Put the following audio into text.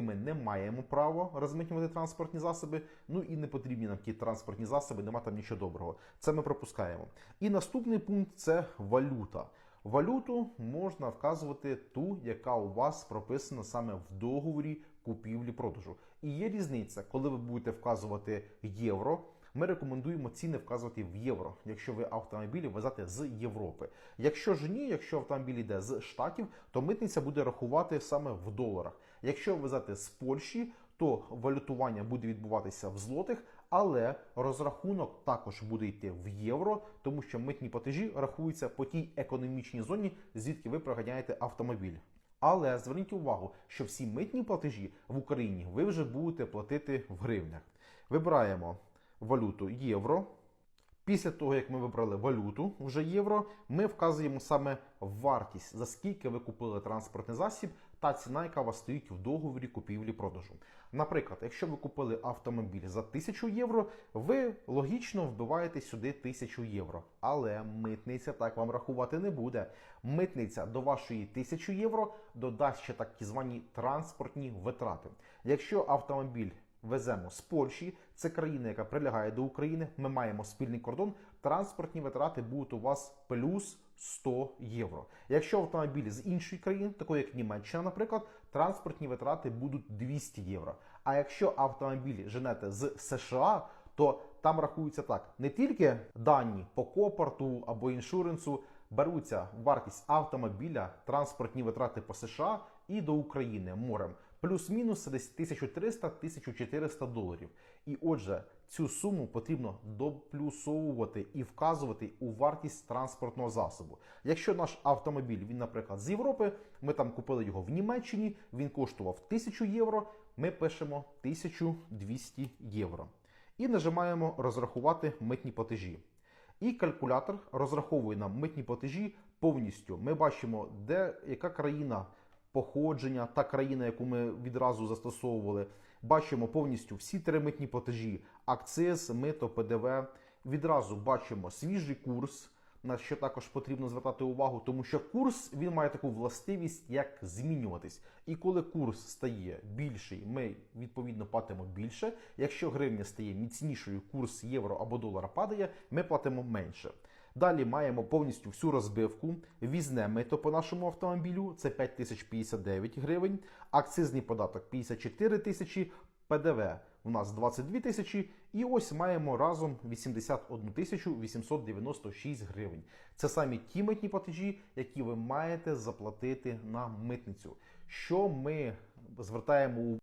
Ми не маємо права розмитнювати транспортні засоби. Ну і не потрібні нам ті транспортні засоби, нема там нічого доброго. Це ми пропускаємо. І наступний пункт це валюта. Валюту можна вказувати ту, яка у вас прописана саме в договорі купівлі-продажу. І є різниця, коли ви будете вказувати євро. Ми рекомендуємо ціни вказувати в євро, якщо ви автомобілі везете з Європи. Якщо ж ні, якщо автомобіль йде з штатів, то митниця буде рахувати саме в доларах. Якщо везете з Польщі, то валютування буде відбуватися в злотих, але розрахунок також буде йти в євро, тому що митні платежі рахуються по тій економічній зоні, звідки ви проганяєте автомобіль. Але зверніть увагу, що всі митні платежі в Україні ви вже будете платити в гривнях. Вибираємо валюту євро. Після того, як ми вибрали валюту вже євро, ми вказуємо саме вартість, за скільки ви купили транспортний засіб та ціна, яка у вас стоїть в договорі купівлі-продажу. Наприклад, якщо ви купили автомобіль за 1000 євро, ви логічно вбиваєте сюди 1000 євро. Але митниця так вам рахувати не буде. Митниця до вашої 1000 євро додасть ще так звані транспортні витрати. Якщо автомобіль веземо з Польщі, це країна, яка прилягає до України. Ми маємо спільний кордон. Транспортні витрати будуть у вас плюс 100 євро. Якщо автомобіль з іншої країни, такої як Німеччина, наприклад, транспортні витрати будуть 200 євро. А якщо автомобіль женете з США, то там рахується так: не тільки дані по копорту або іншуренсу. Беруться вартість автомобіля, транспортні витрати по США і до України морем. Плюс-мінус десь 1300-1400 доларів. І отже, цю суму потрібно доплюсовувати і вказувати у вартість транспортного засобу. Якщо наш автомобіль, він, наприклад, з Європи, ми там купили його в Німеччині, він коштував 1000 євро, ми пишемо 1200 євро. І нажимаємо розрахувати митні платежі. І калькулятор розраховує нам митні платежі повністю. Ми бачимо, де яка країна походження, та країна, яку ми відразу застосовували. Бачимо повністю всі три митні платежі: акциз, мито, ПДВ. Відразу бачимо свіжий курс. На що також потрібно звертати увагу, тому що курс він має таку властивість, як змінюватись. І коли курс стає більший, ми відповідно платимо більше. Якщо гривня стає міцнішою, курс євро або долара падає, ми платимо менше. Далі маємо повністю всю розбивку. Візне мито по нашому автомобілю це 5059 гривень, акцизний податок 54 тисячі, ПДВ у нас 22 тисячі, і ось маємо разом 81 тисячу 896 гривень. Це самі ті митні платежі, які ви маєте заплатити на митницю. Що ми звертаємо увагу?